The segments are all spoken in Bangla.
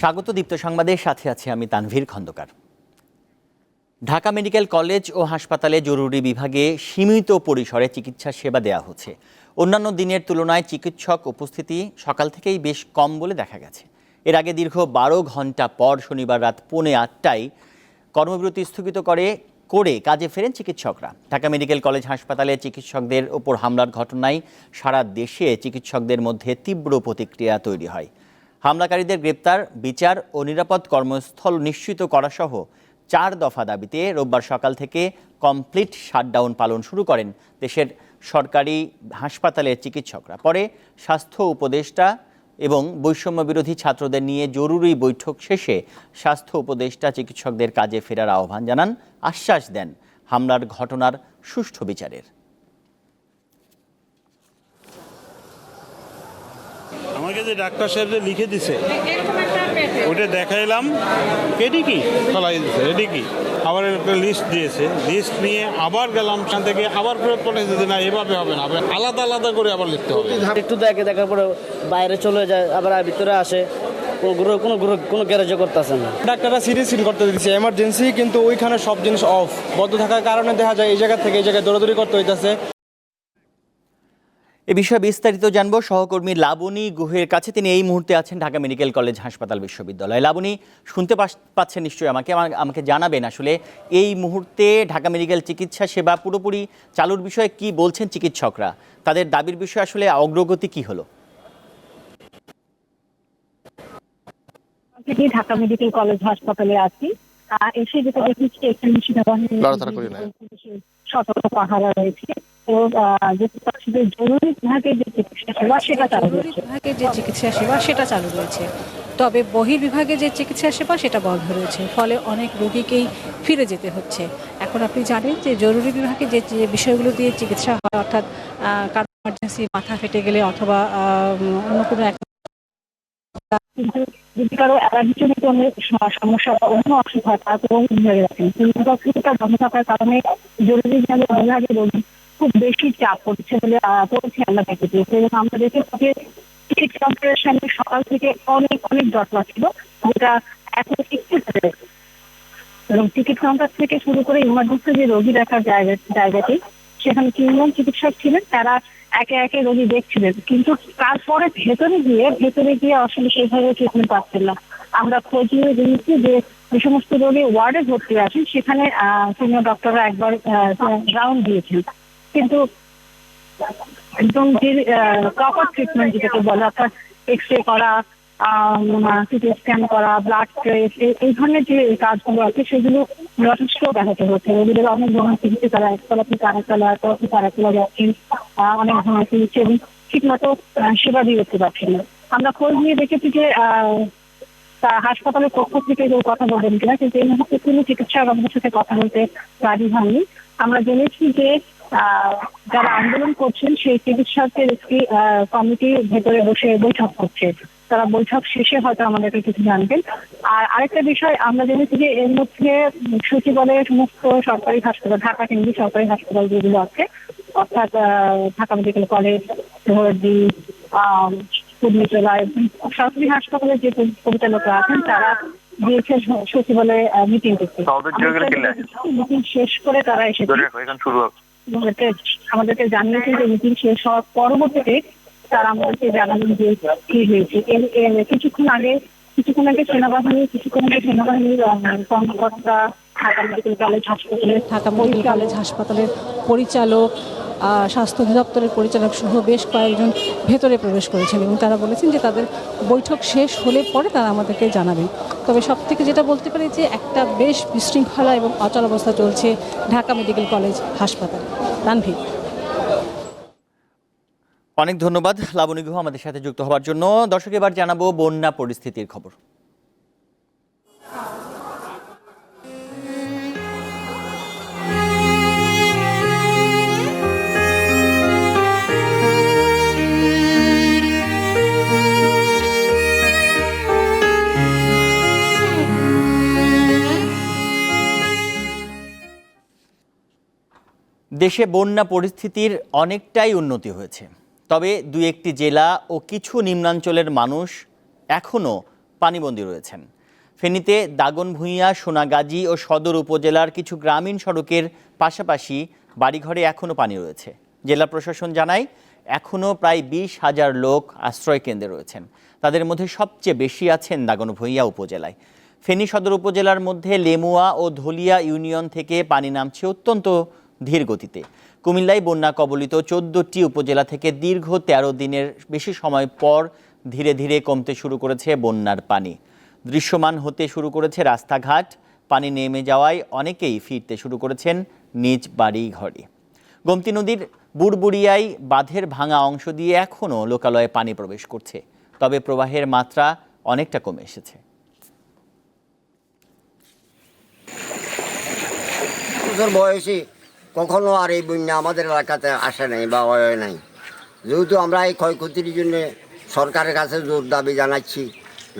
স্বাগত দীপ্ত সংবাদের সাথে আছি আমি তানভীর খন্দকার। ঢাকা মেডিকেল কলেজ ও হাসপাতালে জরুরি বিভাগে সীমিত পরিসরে চিকিৎসা সেবা দেওয়া হচ্ছে। অন্যান্য দিনের তুলনায় চিকিৎসক উপস্থিতি সকাল থেকেই বেশ কম বলে দেখা গেছে। এর আগে দীর্ঘ বারো ঘণ্টা পর শনিবার রাত পৌনে আটটায় কর্মবিরতি স্থগিত করে করে কাজে ফেরেন চিকিৎসকরা। ঢাকা মেডিকেল কলেজ হাসপাতালে চিকিৎসকদের ওপর হামলার ঘটনায় সারা দেশে চিকিৎসকদের মধ্যে তীব্র প্রতিক্রিয়া তৈরি হয়। হামলাকারীদের গ্রেপ্তার, বিচার ও নিরাপদ কর্মস্থল নিশ্চিত করা সহ চার দফা দাবিতে রোববার সকাল থেকে কমপ্লিট শাটডাউন পালন শুরু করেন দেশের সরকারি হাসপাতালের চিকিৎসকরা। পরে স্বাস্থ্য উপদেষ্টা এবং বৈষম্য বিরোধী ছাত্রদের নিয়ে জরুরি বৈঠক শেষে স্বাস্থ্য উপদেষ্টা চিকিৎসকদের কাজে ফেরার আহ্বান জানান, আশ্বাস দেন হামলার ঘটনার সুষ্ঠু বিচারের। আমাকে যে ডাক্তার সাহেব যে লিখে দিছে ওটা দেখাইলাম। এটি কি? ফলাই দিছে এটি কি? আবার একটা লিস্ট দিয়েছে। লিস্ট নিয়ে আবার গেলাম সেখান থেকে আবার ফেরত পাঠাইছে যে না এভাবে হবে না আলাদা আলাদা করে আবার লিখতে হবে। একটু দেখে দেখার পরে বাইরে চলে যায় আবার ভিতরে আসে। কোনো গ্রহ কোনো গ্রহ কোনো গ্যারেজও করতেছে না। ডাক্তাররা সিরিয়াস ফিল করতে দিচ্ছে এমার্জেন্সি কিন্তু ওইখানে সব জিনিস অফ বদ্ধ থাকার কারণে দেখা যায় এই জায়গা থেকে এই জায়গায় দৌড়াদৌড়ি করতে হইতাছে। এ বিষয়ে বিস্তারিত জানব। সহকর্মী লাবণী গুহের কাছে তিনি এই মুহূর্তে আছেন ঢাকা মেডিকেল কলেজ হাসপাতাল বিশ্ববিদ্যালয়। লাবণী শুনতে পাচ্ছেন নিশ্চয়ই আমাকে। আমাকে জানাবেন আসলে এই মুহূর্তে ঢাকা মেডিকেল চিকিৎসা সেবা পুরোপুরি চালুর বিষয়ে কি বলছেন চিকিৎসকরা? তাদের দাবির বিষয়ে আসলে অগ্রগতি কি হলো? থেকে ঢাকা মেডিকেল কলেজ হাসপাতালে আছি। এসে যেটা দেখেছি এখানে সতর্ক পাহারা রয়েছে। তো যে জরুরি বিভাগের যে চিকিৎসা সেবা সেটা চালু রয়েছে। বিভাগের যে চিকিৎসা সেবা সেটা চালু রয়েছে। তবে বহির্বিভাগে যে চিকিৎসা সেবা সেটা বন্ধ রয়েছে। ফলে অনেক রোগীকেই ফিরে যেতে হচ্ছে। এখন আপনি জানেন যে জরুরি বিভাগে যে বিষয়গুলো দিয়ে চিকিৎসা হয় অর্থাৎ কারও ইমার্জেন্সি মাথা ফেটে গেলে অথবা অন্য কোনো এক যদি কারও অ্যালার্জিজনিত সমস্যা বা অন্য অসুখ হয় তারা তো বিভাগে রাখেন কিন্তু বিভাগটা বন্ধ থাকার কারণে জরুরি বিভাগে রোগী খুব বেশি চাপ পড়ছে বলে পড়ছে আমরা দেখেছি এবং আমরা দেখেছি যে সামনে সকাল থেকে অনেক অনেক জটলা ছিল, যেটা এখন একটু এবং টিকিট কাউন্টার থেকে শুরু করে ইমার্জেন্সি যে রোগী দেখার জায়গা, জায়গাটি, সেখানে তিনজন চিকিৎসক ছিলেন, তারা একে একে রোগী দেখছিলেন। কিন্তু তারপরে ভেতরে গিয়ে ভেতরে গিয়ে আসলে সেইভাবে ট্রিটমেন্ট পাচ্ছেন না। আমরা খোঁজ নিয়ে জেনেছি যে যে সমস্ত রোগী ওয়ার্ডে ভর্তি আছেন, সেখানে সিনিয়র ডক্টররা একবার রাউন্ড দিয়েছেন। কিন্তু একদম যে প্রপার ট্রিটমেন্ট যেটাকে বলে, অর্থাৎ এক্স রে করা সিটি স্ক্যান করা ব্লাড টেস্ট এই ধরনের যে কাজগুলো আছে, সেগুলো যথেষ্ট ব্যাহত হচ্ছে। রোগীদের অনেক ধরনের চিকিৎসা তারা যাচ্ছেন অনেক ধরনের চিকিৎসা এবং ঠিক মতো সেবা দিয়ে উঠতে পারছেন না। আমরা খোঁজ নিয়ে দেখেছি যে হাসপাতালের পক্ষ থেকে কেউ কথা বলবেন কিনা, কিন্তু এই মুহূর্তে কোনো চিকিৎসক আমাদের সাথে কথা বলতে রাজি হননি আমরা জেনেছি যে যারা আন্দোলন করছেন সেই চিকিৎসকদের একটি আহ, কমিটি ভেতরে বসে বৈঠক করছে তারা বৈঠক শেষে হয়তো আমাদেরকে কিছু জানবেন। আর আরেকটা বিষয় আমরা জেনেছি যে এর মধ্যে সচিবালয়ের সমস্ত সরকারি হাসপাতাল ঢাকা কেন্দ্রীয় সরকারি হাসপাতাল যেগুলো আছে। অর্থাৎ ঢাকা মেডিকেল কলেজ ধরদি পূর্ণিতলায় সরকারি হাসপাতালের যে পরিচালকরা আছেন তারা দিয়েছে সচিবালয়ে মিটিং করতে। মিটিং শেষ করে তারা এসেছে। আমাদেরকে আমাদেরকে জানিয়েছে যে মিটিং শেষ হওয়ার পরবর্তীতে তারা আমাদেরকে জানালেন যে কি হয়েছে। কিছুক্ষণ আগে কিছুক্ষণ আগে সেনাবাহিনী, কিছুক্ষণ আগে সেনাবাহিনীর কর্মকর্তা ঢাকা মেডিকেল কলেজ হাসপাতালে ঢাকা মেডিকেল কলেজ হাসপাতালের পরিচালক স্বাস্থ্য অধিদপ্তরের পরিচালক সহ বেশ কয়েকজন ভেতরে প্রবেশ করেছেন এবং তারা বলেছেন যে তাদের বৈঠক শেষ হলে পরে তারা আমাদেরকে জানাবেন। তবে সব থেকে যেটা বলতে পারি যে একটা বেশ বিশৃঙ্খলা এবং অচল অবস্থা চলছে ঢাকা মেডিকেল কলেজ হাসপাতাল। তানভীর অনেক ধন্যবাদ। লাবণী গুহ আমাদের সাথে যুক্ত হওয়ার জন্য। দর্শক, এবার জানাব বন্যা পরিস্থিতির খবর। দেশে বন্যা পরিস্থিতির অনেকটাই উন্নতি হয়েছে। তবে দু একটি জেলা ও কিছু নিম্নাঞ্চলের মানুষ এখনও পানিবন্দী রয়েছেন। ফেনীতে দাগনভূঞা, সোনাগাজী ও সদর উপজেলার কিছু গ্রামীণ সড়কের পাশাপাশি বাড়িঘরে এখনও পানি রয়েছে। জেলা প্রশাসন জানায়, এখনও প্রায় বিশ হাজার লোক আশ্রয় কেন্দ্রে রয়েছেন। তাদের মধ্যে সবচেয়ে বেশি আছেন দাগনভূঞা উপজেলায়। ফেনী সদর উপজেলার মধ্যে লেমুয়া ও ধলিয়া ইউনিয়ন থেকে পানি নামছে অত্যন্ত ধীর গতিতে। কুমিল্লায় বন্যা কবলিত চোদ্দটি উপজেলা থেকে দীর্ঘ ১৩ দিনের বেশি সময় পর ধীরে ধীরে কমতে শুরু করেছে বন্যার পানি। দৃশ্যমান হতে শুরু করেছে রাস্তাঘাট, পানি নেমে যাওয়ায় অনেকেই ফিরতে শুরু করেছেন নিজ বাড়ি ঘরে গোমতী নদীর বুড়বুড়িয়ায় বাঁধের ভাঙা অংশ দিয়ে এখনও লোকালয়ে পানি প্রবেশ করছে। তবে প্রবাহের মাত্রা অনেকটা কমে এসেছে। বয়সী কখনো আর এই বন্যা আমাদের এলাকাতে আসে নাই বা হয় নাই। যেহেতু আমরা এই ক্ষয়ক্ষতির জন্য সরকারের কাছে জোর দাবি জানাচ্ছি,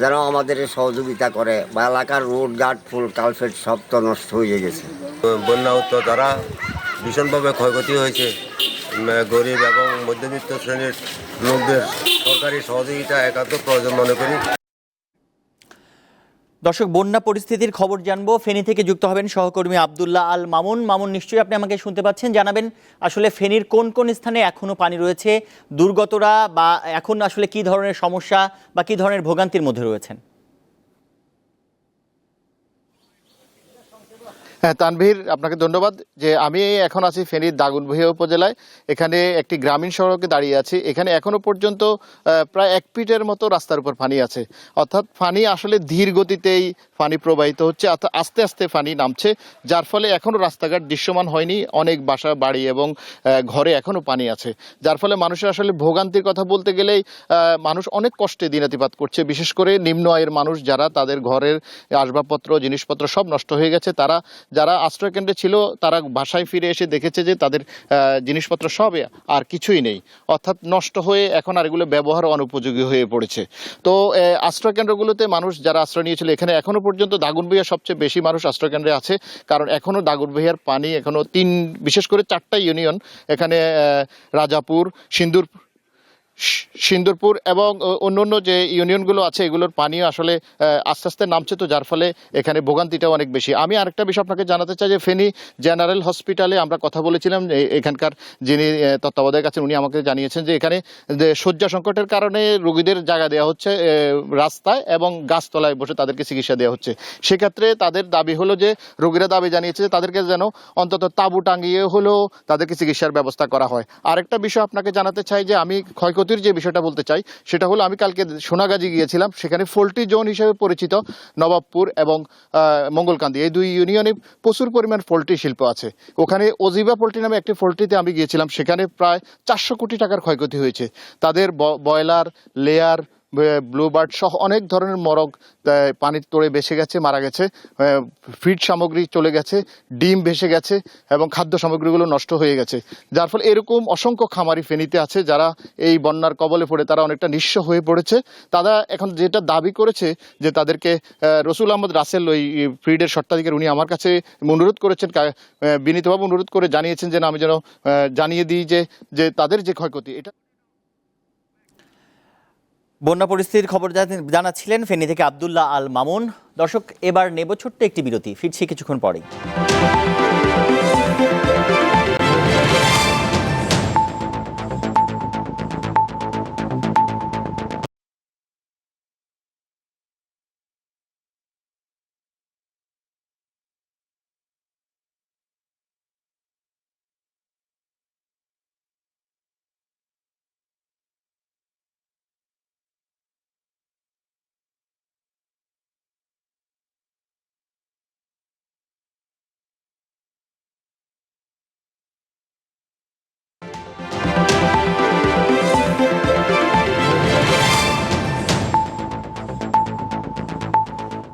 যেন আমাদের সহযোগিতা করে বা এলাকার রোড গার্ড, ফুল কালফেট সব তো নষ্ট হয়ে গেছে। বন্যা উত্তর দ্বারা ভীষণভাবে ক্ষয়ক্ষতি হয়েছে। গরিব এবং মধ্যবিত্ত শ্রেণির লোকদের সরকারি সহযোগিতা একান্ত প্রয়োজন মনে করি। দর্শক, বন্যা পরিস্থিতির খবর জানব। ফেনী থেকে যুক্ত হবেন সহকর্মী আবদুল্লাহ আল মামুন। মামুন, নিশ্চয়ই আপনি আমাকে শুনতে পাচ্ছেন, জানাবেন আসলে ফেনীর কোন কোন স্থানে এখনও পানি রয়েছে, দুর্গতরা বা এখন আসলে কি ধরনের সমস্যা বা কি ধরনের ভোগান্তির মধ্যে রয়েছেন? হ্যাঁ তানভীর, আপনাকে ধন্যবাদ যে আমি এখন আছি ফেনীর দাগনভূঞা উপজেলায়। এখানে একটি গ্রামীণ সড়কে দাঁড়িয়ে আছি। এখানে এখনও পর্যন্ত প্রায় এক ফিটের মতো রাস্তার উপর পানি আছে। অর্থাৎ পানি আসলে ধীর গতিতেই পানি প্রবাহিত হচ্ছে অর্থাৎ আস্তে আস্তে পানি নামছে, যার ফলে এখনও রাস্তাঘাট দৃশ্যমান হয়নি। অনেক বাসা, বাড়ি এবং ঘরে এখনও পানি আছে। যার ফলে মানুষের আসলে ভোগান্তির কথা বলতে গেলেই মানুষ অনেক কষ্টে দিনাতিপাত করছে। বিশেষ করে নিম্ন আয়ের মানুষ যারা, তাদের ঘরের আসবাবপত্র, জিনিসপত্র সব নষ্ট হয়ে গেছে। তারা যারা আশ্রয়কেন্দ্রে ছিল, তারা বাসায় ফিরে এসে দেখেছে যে তাদের জিনিসপত্র সব আর কিছুই নেই। অর্থাৎ নষ্ট হয়ে এখন আর এগুলো ব্যবহার অনুপযোগী হয়ে পড়েছে। তো আশ্রয়কেন্দ্রগুলোতে মানুষ যারা আশ্রয় নিয়েছিল, এখানে এখনও পর্যন্ত দাগনভূঞা সবচেয়ে বেশি মানুষ আশ্রয়কেন্দ্রে আছে। কারণ এখনও দাগনভূঞার পানি এখনও তিন, বিশেষ করে চারটা ইউনিয়ন, এখানে রাজাপুর সিন্দুর সিন্দুরপুর এবং অন্য অন্য যে ইউনিয়নগুলো আছে, এগুলোর পানিও আসলে আস্তে আস্তে নামছে তো, যার ফলে এখানে ভোগান্তিটাও অনেক বেশি। আমি আরেকটা বিষয় আপনাকে জানাতে চাই যে, ফেনী জেনারেল হসপিটালে আমরা কথা বলেছিলাম এখানকার যিনি তত্ত্বাবধায়ক আছেন, উনি আমাকে জানিয়েছেন যে, এখানে শয্যা সংকটের কারণে রোগীদের জায়গা দেওয়া হচ্ছে রাস্তায় এবং গাছতলায় বসে তাদেরকে চিকিৎসা দেওয়া হচ্ছে। সেক্ষেত্রে তাদের দাবি হলো যে, রোগীরা দাবি জানিয়েছে যে, তাদেরকে যেন অন্তত তাঁবু টাঙিয়ে হলেও তাদেরকে চিকিৎসার ব্যবস্থা করা হয়। আরেকটা বিষয় আপনাকে জানাতে চাই যে, আমি ক্ষয়ক্ষতির যে বিষয়টা বলতে চাই, সেটা হলো আমি কালকে সোনাগাজী গিয়েছিলাম, সেখানে ফোল্টি জোন হিসেবে পরিচিত নবাবপুর এবং মঙ্গলকান্দি। এই দুই ইউনিয়নে প্রচুর পরিমাণ পোলট্রি শিল্প আছে। ওখানে অজিবা পোলট্রি নামে একটি পোলট্রিতে আমি গিয়েছিলাম, সেখানে প্রায় চারশো কোটি টাকার ক্ষয়ক্ষতি হয়েছে। তাদের ব্রয়লার লেয়ার ব্লুবার্ড সহ অনেক ধরনের মরগ পানির তোড়ে ভেসে গেছে, মারা গেছে। ফিড সামগ্রী চলে গেছে, ডিম ভেসে গেছে এবং খাদ্য সামগ্রীগুলো নষ্ট হয়ে গেছে। যার ফলে এরকম অসংখ্য খামারি ফেনীতে আছে যারা এই বন্যার কবলে পড়ে তারা অনেকটা নিঃস্ব হয়ে পড়েছে। তারা এখন যেটা দাবি করেছে যে তাদেরকে রসুল আহমদ রাসেল ওই ফিডের সত্ত্বাধিকারী উনি আমার কাছে অনুরোধ করেছেন বিনীতভাবে অনুরোধ করে জানিয়েছেন যে আমি যেন জানিয়ে দিই যে যে তাদের যে ক্ষয়ক্ষতি, এটা বন্যা পরিস্থিতির খবর জান- জানাচ্ছিলেন ফেনী থেকে আবদুল্লাহ আল মামুন। দর্শক, এবার নেব ছোট্ট একটি বিরতি। ফিরছি কিছুক্ষণ পরেই।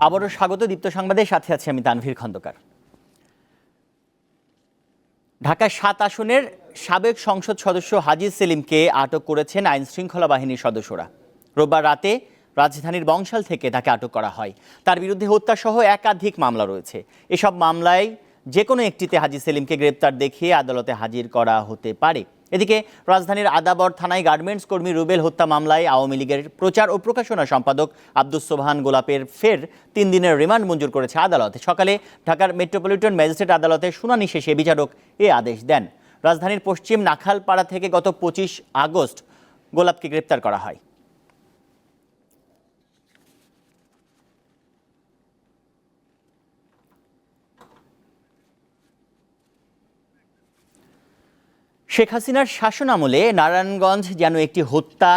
আবারও স্বাগত দীপ্ত সংবাদের সাথে আছি আমি তানভীর খন্দকার। ঢাকার সাত আসনের সাবেক সংসদ সদস্য হাজি সেলিমকে আটক করেছেন আইন শৃঙ্খলা বাহিনীর সদস্যরা। রোববার রাতে রাজধানীর বংশাল থেকে তাকে আটক করা হয়। তার বিরুদ্ধে হত্যাসহ একাধিক মামলা রয়েছে। এসব মামলায় যে কোনো একটিতে হাজি সেলিমকে গ্রেপ্তার দেখিয়ে আদালতে হাজির করা হতে পারে। এদিকে রাজধানীর আদাবর থানায় গার্মেন্টস কর্মী রুবেল হত্যা মামলায় আওয়ামী লীগের প্রচার ও প্রকাশনা সম্পাদক আব্দুস সোবহান গোলাপের ফের তিন দিনের রিমান্ড মঞ্জুর করেছে আদালত। সকালে ঢাকার মেট্রোপলিটন ম্যাজিস্ট্রেট আদালতে শুনানি শেষে বিচারক এ আদেশ দেন। রাজধানীর পশ্চিম নাখালপাড়া থেকে গত পঁচিশ আগস্ট গোলাপকে গ্রেপ্তার করা হয়। শেখ হাসিনার শাসন আমলে নারায়ণগঞ্জ যেন একটি হত্যা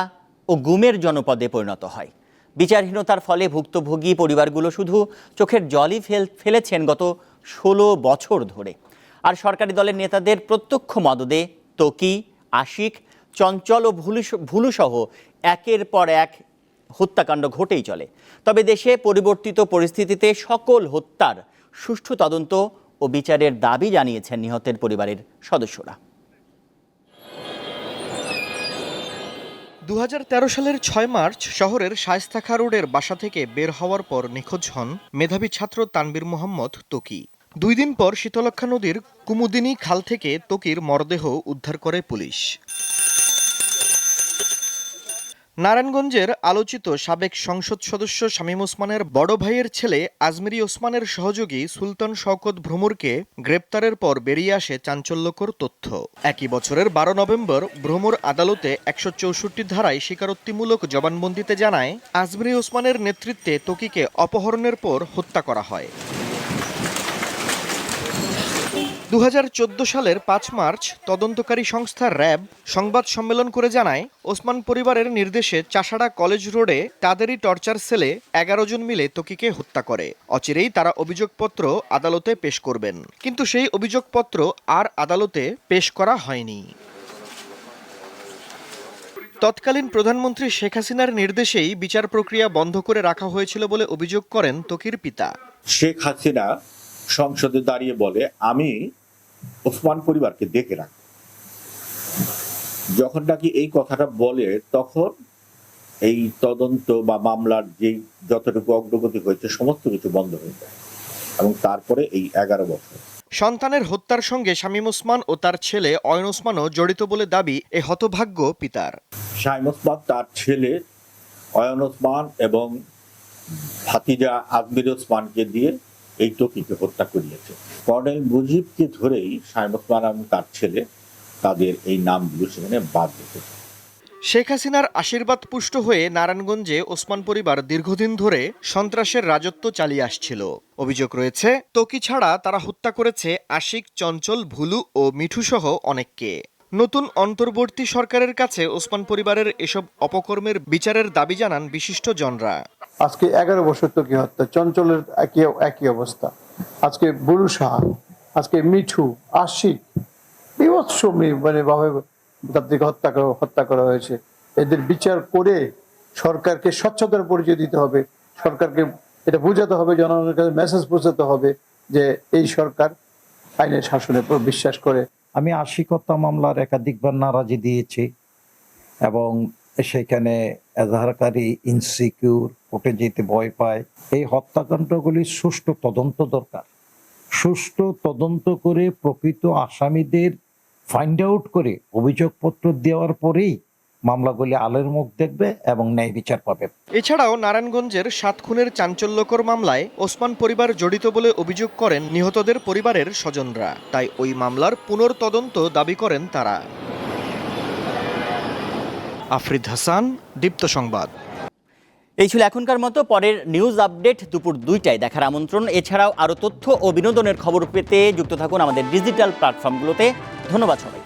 ও গুমের জনপদে পরিণত হয়। বিচারহীনতার ফলে ভুক্তভোগী পরিবারগুলো শুধু চোখের জলই ফেল, ফেলেছেন গত ষোলো বছর ধরে। আর সরকারি দলের নেতাদের প্রত্যক্ষ মদদে তকি, আশিক, চঞ্চল ও ভুলু ভুলুসহ একের পর এক হত্যাকাণ্ড ঘটেই চলে। তবে দেশে পরিবর্তিত পরিস্থিতিতে সকল হত্যার সুষ্ঠু তদন্ত ও বিচারের দাবি জানিয়েছেন নিহতের পরিবারের সদস্যরা। দু হাজার তেরো সালের ছয় মার্চ শহরের শায়স্তাখা রোডের বাসা থেকে বের হওয়ার পর নিখোঁজ হন মেধাবী ছাত্র তানবীর মোহাম্মদ তোকি। দুই দিন পর শীতলক্ষা নদীর কুমুদিনী খাল থেকে তোকির মরদেহ উদ্ধার করে পুলিশ। নারায়ণগঞ্জের আলোচিত সাবেক সংসদ সদস্য শামীম ওসমানের বড় ভাইয়ের ছেলে আজমিরি ওসমানের সহযোগী সুলতান শওকত ভ্রমরকে গ্রেপ্তারের পর বেরিয়ে আসে চাঞ্চল্যকর তথ্য। একই বছরের বারো নভেম্বর ভ্রমর আদালতে একশো চৌষট্টি ধারায় স্বীকারোক্তিমূলক জবানবন্দিতে জানায়, আজমিরি ওসমানের নেতৃত্বে তকিকে অপহরণের পর হত্যা করা হয়। দু হাজার চোদ্দ সালের পাঁচ মার্চ তদন্তকারী সংস্থা র্যাব সংবাদ সম্মেলন করে জানায়, ওসমান পরিবারের নির্দেশে চাষাড়া কলেজ রোডে তাদেরই টর্চার সেলে এগারো জন মিলে তকিকে হত্যা করে। অচিরেই তারা অভিযোগপত্র আদালতে পেশ করবেন। কিন্তু সেই অভিযোগপত্র আর আদালতে পেশ করা হয়নি। তৎকালীন প্রধানমন্ত্রী শেখ হাসিনার নির্দেশেই বিচার প্রক্রিয়া বন্ধ করে রাখা হয়েছিল বলে অভিযোগ করেন তকির পিতা। শেখ হাসিনা সংসদে দাঁড়িয়ে বলে আমি ওসমান পরিবারকে দেখে রাখব। যখন নাকি এই কথাটা বলে তখন এই তদন্ত বা মামলার যে যতটুকু অগ্রগতি হয়েছে সমস্ত কিছু বন্ধ হয়ে যায় এবং তারপরে এই এগারো বছর। সন্তানের হত্যার সঙ্গে শামীম ওসমান ও তার ছেলে অয়ন ওসমানও জড়িত বলে দাবি এ হতভাগ্য পিতার। শাহিম ওসমান তার ছেলে অয়ন ওসমান এবং ভাতিজা আজমির ওসমানকে দিয়ে এই টকিকে হত্যা করিয়েছে। কর্নেল মুজিবকে ধরেই শাহিম তার ছেলে তাদের এই নামগুলো সেখানে বাদ দিতে শেখ হাসিনার আশীর্বাদ পুষ্ট হয়ে নারায়ণগঞ্জে ওসমান পরিবার দীর্ঘদিন ধরে সন্ত্রাসের রাজত্ব চালিয়ে আসছিল। অভিযোগ রয়েছে, তকি ছাড়া তারা হত্যা করেছে আশিক, চঞ্চল, ভুলু ও মিঠুসহ অনেককে। নতুন অন্তর্বর্তী সরকারের কাছে ওসমান পরিবারের এসব অপকর্মের বিচারের দাবি জানান বিশিষ্ট জনরা আজকে এগারো বছর তো কি হত্যা? চঞ্চলের একই একই অবস্থা। আজকে সাহা আজকে মিঠু, আশিক, বিভৎস মানে ভাবে তাদেরকে হত্যা করা হত্যা করা হয়েছে। এদের বিচার করে সরকারকে স্বচ্ছতার পরিচয় দিতে হবে। সরকারকে এটা বোঝাতে হবে, জনগণের কাছে মেসেজ পৌঁছাতে হবে যে এই সরকার আইনের শাসনের বিশ্বাস করে। আমি আশিকতা মামলার একাধিকবার নারাজি দিয়েছি এবং সেখানে এজাহারকারী ইনসিকিউর কোর্টে যেতে ভয় পায়। এই হত্যাকাণ্ডগুলি সুষ্ঠু তদন্ত দরকার। সুষ্ঠু তদন্ত করে প্রকৃত আসামিদের ফাইন্ড আউট করে অভিযোগপত্র দেওয়ার পরেই মামলাগুলি আলের মুখ দেখবে এবং ন্যায় বিচার পাবে। এছাড়াও নারায়ণগঞ্জের সাত খুনের চাঞ্চল্যকর মামলায় ওসমান পরিবার জড়িত বলে অভিযোগ করেন নিহতদের পরিবারের স্বজনরা। তাই ওই মামলার পুনর্তদন্ত দাবি করেন তারা। আফরিদ হাসান দীপ্ত সংবাদ। এই ছিল এখনকার মতো পরের নিউজ আপডেট দুপুর দুইটায় দেখার আমন্ত্রণ। এছাড়াও আরও তথ্য ও বিনোদনের খবর পেতে যুক্ত থাকুন আমাদের ডিজিটাল প্ল্যাটফর্মগুলোতে ধন্যবাদ সবাইকে।